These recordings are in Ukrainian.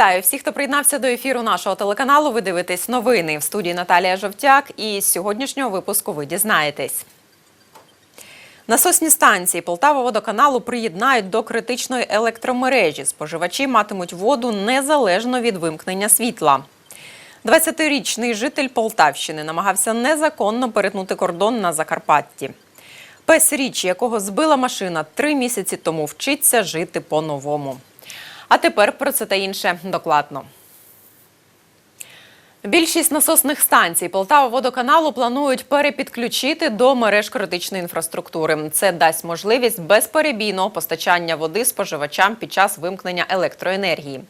Вітаю всіх, хто приєднався до ефіру нашого телеканалу. Ви дивитесь новини в студії Наталія Жовтяк. І з сьогоднішнього випуску ви дізнаєтесь. Насосні станції Полтава водоканалу приєднають до критичної електромережі. Споживачі матимуть воду незалежно від вимкнення світла. 20-річний житель Полтавщини намагався незаконно перетнути кордон на Закарпатті. Пес річ, якого збила машина три місяці тому, вчиться жити по-новому. А тепер про це та інше докладно. Більшість насосних станцій Полтава водоканалу планують перепідключити до мереж критичної інфраструктури. Це дасть можливість безперебійного постачання води споживачам під час вимкнення електроенергії.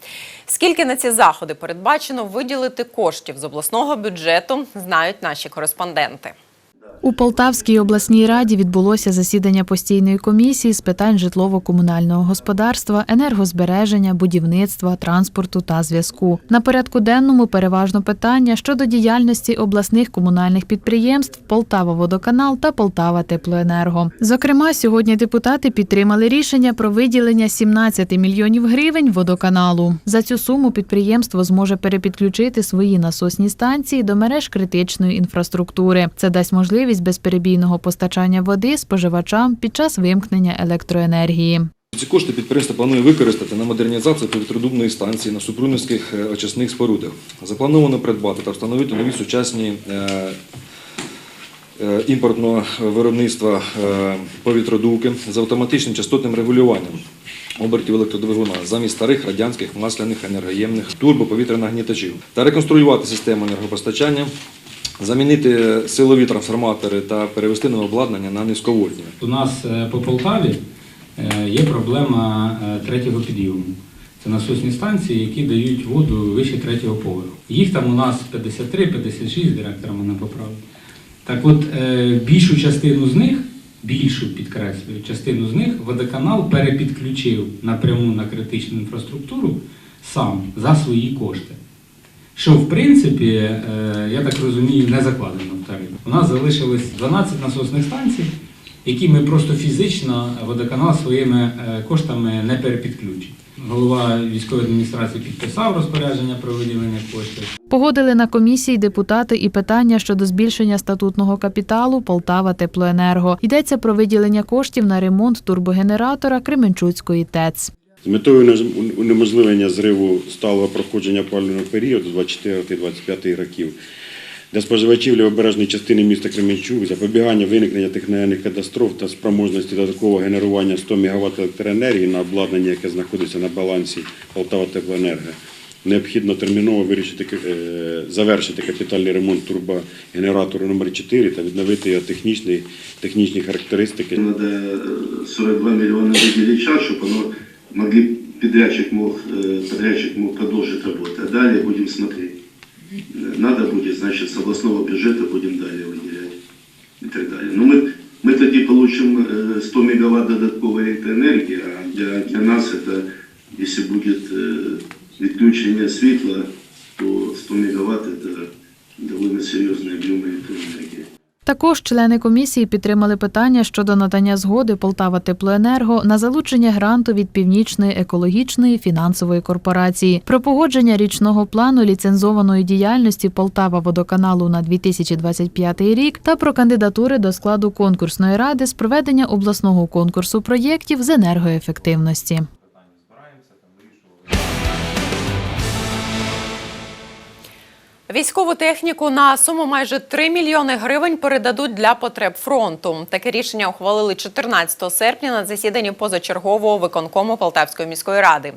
Скільки на ці заходи передбачено виділити коштів з обласного бюджету, знають наші кореспонденти. У Полтавській обласній раді відбулося засідання постійної комісії з питань житлово-комунального господарства, енергозбереження, будівництва, транспорту та зв'язку. На порядку денному переважно питання щодо діяльності обласних комунальних підприємств Полтава Водоканал та Полтава Теплоенерго. Зокрема, сьогодні депутати підтримали рішення про виділення 17 мільйонів гривень водоканалу. За цю суму підприємство зможе перепідключити свої насосні станції до мереж критичної інфраструктури. Це дасть можливість безперебійного постачання води споживачам під час вимкнення електроенергії. Ці кошти підприємство планує використати на модернізацію повітродубної станції на супрунівських е, очисних спорудах. Заплановано придбати та встановити нові сучасні е, е, імпортного виробництва повітродувки з автоматичним частотним регулюванням обертів електродвигуна замість старих радянських масляних енергоємних турбоповітрянагнітачів та реконструювати систему енергопостачання, замінити силові трансформатори та перевести нове обладнання на низьковольтні. У нас е, по Полтаві е, є проблема е, третього підйому. Це насосні станції, які дають воду вище третього поверху. Їх там у нас 53-56, директора мене поправить. Так от, більшу частину з них, більшу підкреслюю, частину з них водоканал перепідключив напряму на критичну інфраструктуру сам за свої кошти. Що, в принципі, е, я так розумію, не закладено в тариф. У нас залишилось 12 насосних станцій, які ми просто фізично водоканал своїми е, коштами не перепідключить. Голова військової адміністрації підписав розпорядження про виділення коштів. Погодили на комісії депутати і питання щодо збільшення статутного капіталу Полтава Теплоенерго. Йдеться про виділення коштів на ремонт турбогенератора Кременчуцької ТЕЦ. З метою унез- унеможливлення зриву сталого проходження опалювального періоду 24-25 років для споживачів лівобережної частини міста Кременчук запобігання виникнення техногенних катастроф та спроможності додаткового генерування 100 МВт електроенергії на обладнання, яке знаходиться на балансі Полтава Теплоенерго. Необхідно терміново вирішити, е, завершити капітальний ремонт турбогенератору номер 4 та відновити його технічні, технічні характеристики. Надо э, 42 миллиона выделить сейчас, чтобы оно могли подрядчик мог, э, подрядчик мог продолжить работу. А далее будем смотреть. Э, Надо будет, значит, с областного бюджета будем далее выделять и так далее. Но мы, мы тогда получим э, 100 мегаватт додатковой электроэнергии, а для, для нас это, если будет э, відключення світла, то 100 мегаватт это довольно серьезный объем электроэнергии. Також члени комісії підтримали питання щодо надання згоди Полтава Теплоенерго на залучення гранту від Північної екологічної фінансової корпорації про погодження річного плану ліцензованої діяльності Полтава водоканалу на 2025 рік та про кандидатури до складу конкурсної ради з проведення обласного конкурсу проєктів з енергоефективності. Військову техніку на суму майже 3 мільйони гривень передадуть для потреб фронту. Таке рішення ухвалили 14 серпня на засіданні позачергового виконкому Полтавської міської ради.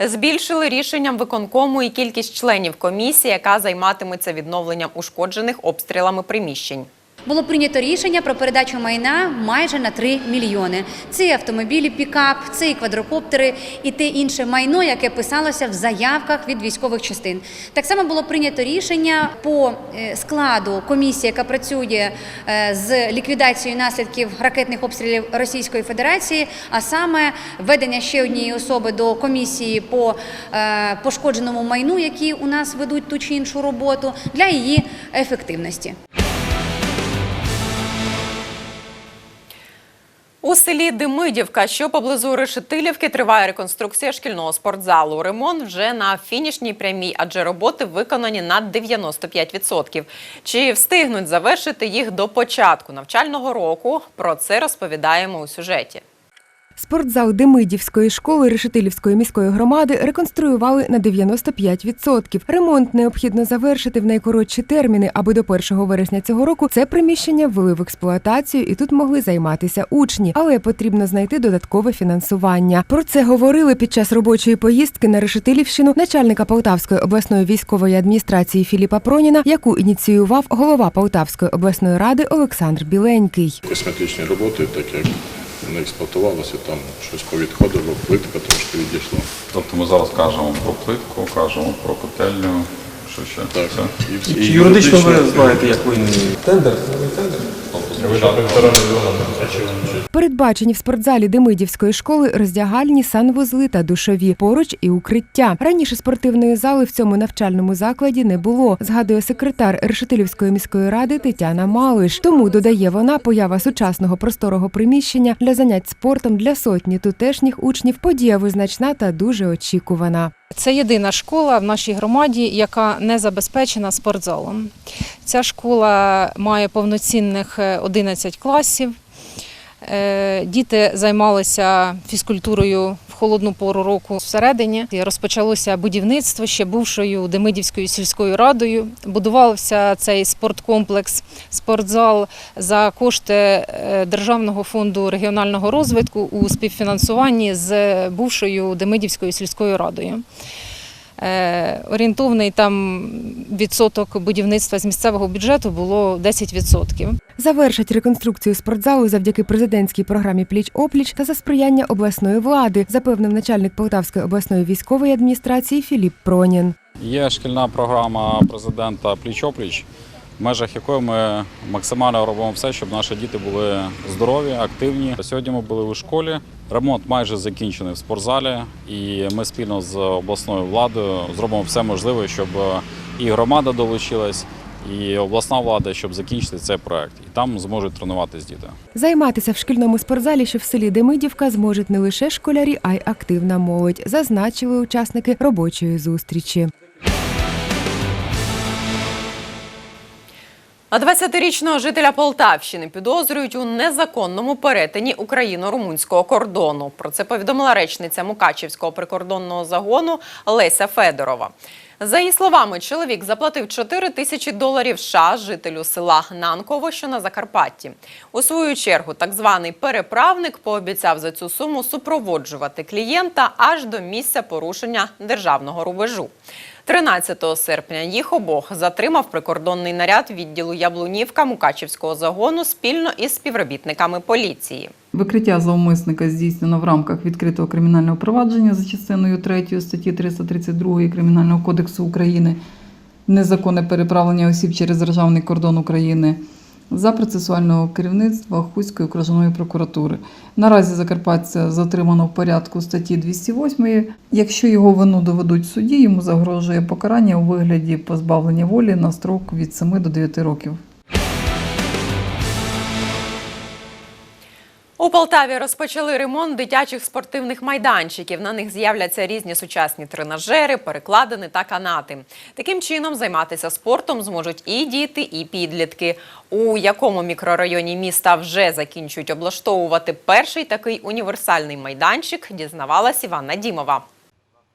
Збільшили рішенням виконкому і кількість членів комісії, яка займатиметься відновленням ушкоджених обстрілами приміщень. Було прийнято рішення про передачу майна майже на 3 мільйони. Це і автомобілі, пікап, це і квадрокоптери, і те інше майно, яке писалося в заявках від військових частин. Так само було прийнято рішення по е, складу комісії, яка працює е, з ліквідацією наслідків ракетних обстрілів Російської Федерації, а саме введення ще однієї особи до комісії по е, пошкодженому майну, які у нас ведуть ту чи іншу роботу, для її ефективності. У селі Демидівка, що поблизу Решетилівки, триває реконструкція шкільного спортзалу. Ремонт вже на фінішній прямій, адже роботи виконані на 95%. Чи встигнуть завершити їх до початку навчального року? Про це розповідаємо у сюжеті. Спортзал Демидівської школи Решетилівської міської громади реконструювали на 95%. Ремонт необхідно завершити в найкоротші терміни, аби до 1 вересня цього року це приміщення ввели в експлуатацію і тут могли займатися учні. Але потрібно знайти додаткове фінансування. Про це говорили під час робочої поїздки на Решетилівщину начальника Полтавської обласної військової адміністрації Філіпа Проніна, яку ініціював голова Полтавської обласної ради Олександр Біленький. косметичні роботи, так як не експлуатувалося, там щось повідходило, плитка трошки відійшла. Тобто ми зараз кажемо про плитку, кажемо про котельню, що ще Так, все. і і юридично ви знаєте, як ви тендер? Передбачені в спортзалі Демидівської школи роздягальні, санвузли та душові, поруч і укриття. Раніше спортивної зали в цьому навчальному закладі не було, згадує секретар Решетилівської міської ради Тетяна Малиш. Тому додає вона поява сучасного просторого приміщення для занять спортом для сотні тутешніх учнів. Подія визначна та дуже очікувана. Це єдина школа в нашій громаді, яка не забезпечена спортзалом. Ця школа має повноцінних е, 11 класів. Е, Діти займалися фізкультурою в холодну пору року всередині. Розпочалося будівництво ще бувшою Демидівською сільською радою. Будувався цей спорткомплекс, спортзал за кошти е, Державного фонду регіонального розвитку у співфінансуванні з бувшою Демидівською сільською радою. Е, Орієнтовний там відсоток будівництва з місцевого бюджету було 10%. Завершать реконструкцію спортзалу завдяки президентській програмі Пліч опліч та за сприяння обласної влади, запевнив начальник Полтавської обласної військової адміністрації Філіп Пронін. Є шкільна програма президента Пліч-опліч, в межах якої ми максимально робимо все, щоб наші діти були здорові, активні. Сьогодні ми були у школі. Ремонт майже закінчений в спортзалі, і ми спільно з обласною владою зробимо все можливе, щоб і громада долучилась, і обласна влада, щоб закінчити цей проект. І там зможуть тренуватись діти. Займатися в шкільному спортзалі, що в селі Демидівка, зможуть не лише школярі, а й активна молодь, зазначили учасники робочої зустрічі. 20-річного жителя Полтавщини підозрюють у незаконному перетині україно-румунського кордону. Про це повідомила речниця Мукачівського прикордонного загону Леся Федорова. За її словами, чоловік заплатив 4 тисячі доларів США жителю села Нанково, що на Закарпатті. У свою чергу, так званий переправник пообіцяв за цю суму супроводжувати клієнта аж до місця порушення державного рубежу. 13 серпня їх обох затримав прикордонний наряд відділу Яблунівка Мукачівського загону спільно із співробітниками поліції. Викриття зловмисника здійснено в рамках відкритого кримінального провадження за частиною 3 статті 332 Кримінального кодексу України незаконне переправлення осіб через державний кордон України за процесуального керівництва Хуської окружної прокуратури. Наразі Закарпатця затримано в порядку статті 208. Якщо його вину доведуть суді, йому загрожує покарання у вигляді позбавлення волі на строк від 7 до 9 років. У Полтаві розпочали ремонт дитячих спортивних майданчиків. На них з'являться різні сучасні тренажери, перекладини та канати. Таким чином займатися спортом зможуть і діти, і підлітки. У якому мікрорайоні міста вже закінчують облаштовувати перший такий універсальний майданчик, дізнавалась Іванна Дімова.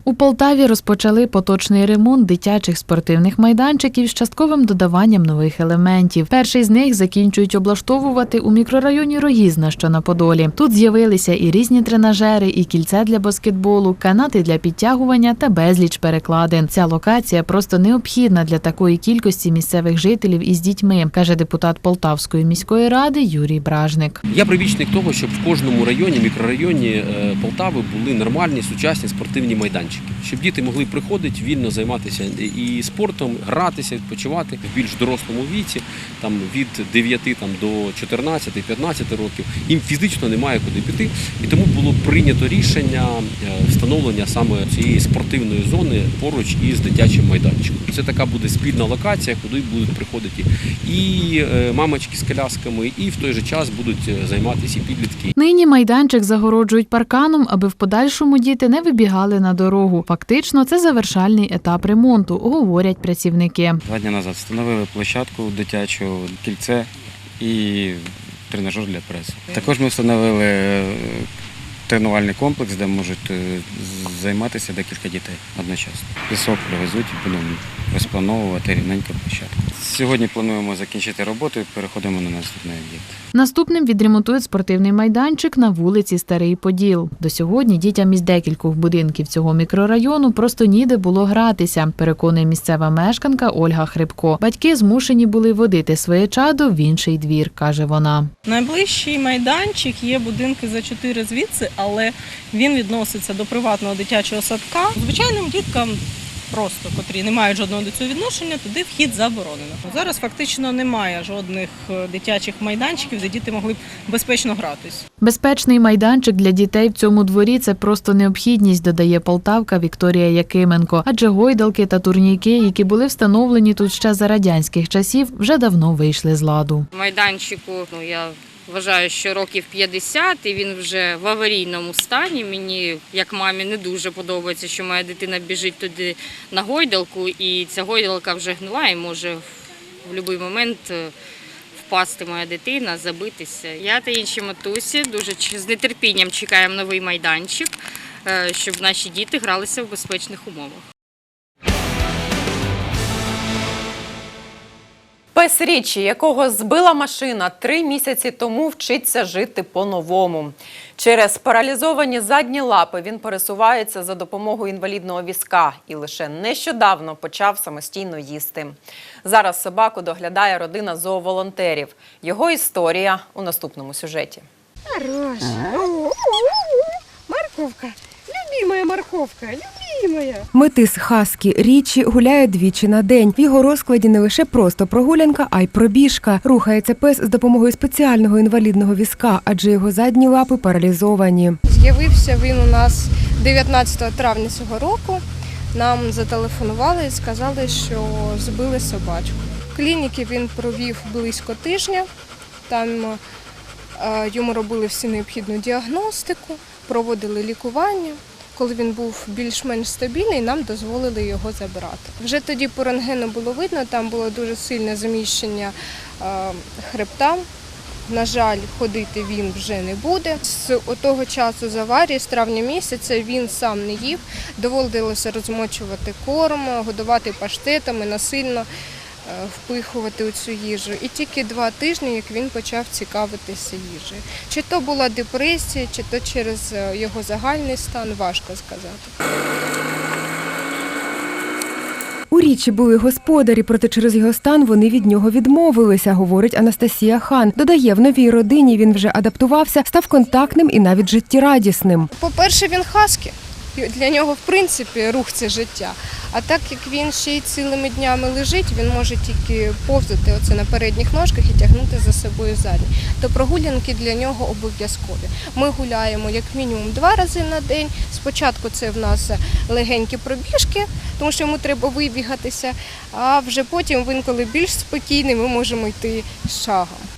У Полтаві розпочали поточний ремонт дитячих спортивних майданчиків з частковим додаванням нових елементів. Перший з них закінчують облаштовувати у мікрорайоні Рогізна, що на Подолі. Тут з'явилися і різні тренажери, і кільце для баскетболу, канати для підтягування та безліч перекладин. Ця локація просто необхідна для такої кількості місцевих жителів із дітьми, каже депутат Полтавської міської ради Юрій Бражник. Я прибічник того, щоб в кожному районі, мікрорайоні е, Полтави були нормальні сучасні спортивні майданчики. Майданчики, щоб діти могли приходити вільно займатися і спортом, гратися, відпочивати в більш дорослому віці, там від 9 там, до 14-15 років. Їм фізично немає куди піти. І тому було прийнято рішення е, встановлення саме цієї спортивної зони поруч із дитячим майданчиком. Це така буде спільна локація, куди будуть приходити і е, мамочки з колясками, і в той же час будуть е, займатися і підлітки, Нині майданчик загороджують парканом, аби в подальшому діти не вибігали на дорогу. Фактично, це завершальний етап ремонту, говорять працівники. Два дні назад встановили площадку дитячу, кільце і тренажер для пресу. Також ми встановили е, тренувальний комплекс, де можуть е, займатися декілька дітей одночасно. Пісок привезуть будемо розплановувати рівненьку площадку. Сьогодні плануємо закінчити роботу і переходимо на наступний об'єкт. Наступним відремонтують спортивний майданчик на вулиці Старий Поділ. До сьогодні дітям із декількох будинків цього мікрорайону просто ніде було гратися, переконує місцева мешканка Ольга Хрипко. Батьки змушені були водити своє чадо в інший двір, каже вона. Найближчий майданчик є будинки за чотири звідси, але він відноситься до приватного дитячого садка. Звичайним діткам. Просто котрі не мають жодного до цього відношення, туди вхід заборонено. Зараз фактично немає жодних е, дитячих майданчиків, де діти могли б безпечно гратись. Безпечний майданчик для дітей в цьому дворі це просто необхідність, додає полтавка Вікторія Якименко. Адже гойдалки та турніки, які були встановлені тут ще за радянських часів, вже давно вийшли з ладу. майданчику. Ну я вважаю, що років 50, і він вже в аварійному стані. Мені, як мамі, не дуже подобається, що моя дитина біжить туди на гойдалку, і ця гойдалка вже гнила і може в будь-який момент е, впасти моя дитина, забитися. Я та інші матусі дуже з нетерпінням чекаємо новий майданчик, е, щоб наші діти гралися в безпечних умовах. Пес Річі, якого збила машина три місяці тому, вчиться жити по-новому. Через паралізовані задні лапи він пересувається за допомогою інвалідного візка і лише нещодавно почав самостійно їсти. Зараз собаку доглядає родина зооволонтерів. Його історія у наступному сюжеті. Хорошая. Морковка. Любимая морковка. Любимая. Метис Хаскі Річі гуляє двічі на день. В його розкладі не лише просто прогулянка, а й пробіжка. Рухається пес з допомогою спеціального інвалідного візка, адже його задні лапи паралізовані. З'явився він у нас 19 травня цього року. Нам зателефонували і сказали, що збили собачку. В клініці він провів близько тижня. Там е, йому робили всю необхідну діагностику, проводили лікування. Коли він був більш-менш стабільний, нам дозволили його забрати. Вже тоді по рентгену було видно, там було дуже сильне заміщення е, хребта. На жаль, ходити він вже не буде. З того часу з аварії, з травня місяця, він сам не їв. Доводилося розмочувати корм, годувати паштетами, насильно впихувати у цю їжу. І тільки два тижні, як він почав цікавитися їжею. Чи то була депресія, чи то через е, його загальний стан, важко сказати. У річі були господарі, проте через його стан вони від нього відмовилися, говорить Анастасія Хан. Додає, в новій родині він вже адаптувався, став контактним і навіть життєрадісним. По-перше, він хаскі. Для нього, в принципі, рух це життя. А так як він ще й цілими днями лежить, він може тільки повзати оце на передніх ножках і тягнути за собою задні. То прогулянки для нього обов'язкові. Ми гуляємо як мінімум два рази на день. Спочатку це в нас легенькі пробіжки, тому що йому треба вибігатися. А вже потім він, коли більш спокійний, ми можемо йти шагом.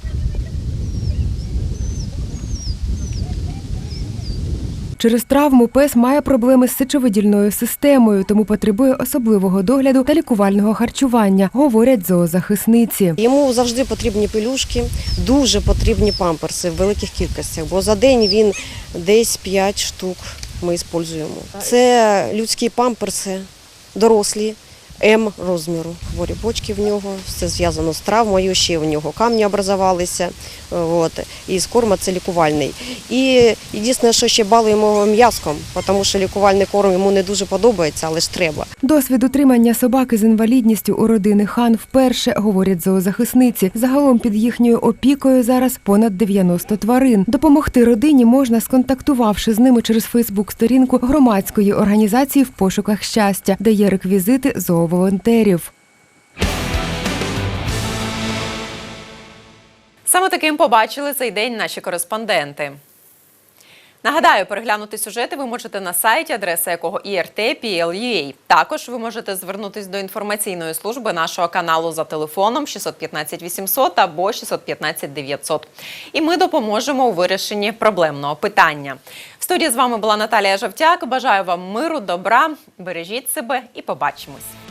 Через травму пес має проблеми з сечовидільною системою, тому потребує особливого догляду та лікувального харчування, говорять зоозахисниці. Йому завжди потрібні пелюшки, дуже потрібні памперси в великих кількостях, бо за день він десь 5 штук ми використовуємо. Це людські памперси, дорослі, М розміру. Хворі почки в нього, все зв'язано з травмою, ще в нього камні образувалися. От. І з корма це лікувальний. І єдине, що ще балуємо м'язком, тому що лікувальний корм йому не дуже подобається, але ж треба. Досвід утримання собаки з інвалідністю у родини хан вперше, говорять зоозахисниці. Загалом під їхньою опікою зараз понад 90 тварин. Допомогти родині можна, сконтактувавши з ними через Фейсбук-сторінку громадської організації в пошуках щастя, де є реквізити зооволонтерів. Саме таким побачили цей день наші кореспонденти. Нагадаю, переглянути сюжети ви можете на сайті, адреса якого IRT.PL.UA. Також ви можете звернутись до інформаційної служби нашого каналу за телефоном 615 800 або 615 900. І ми допоможемо у вирішенні проблемного питання. В студії з вами була Наталія Жовтяк. Бажаю вам миру, добра, бережіть себе і побачимось.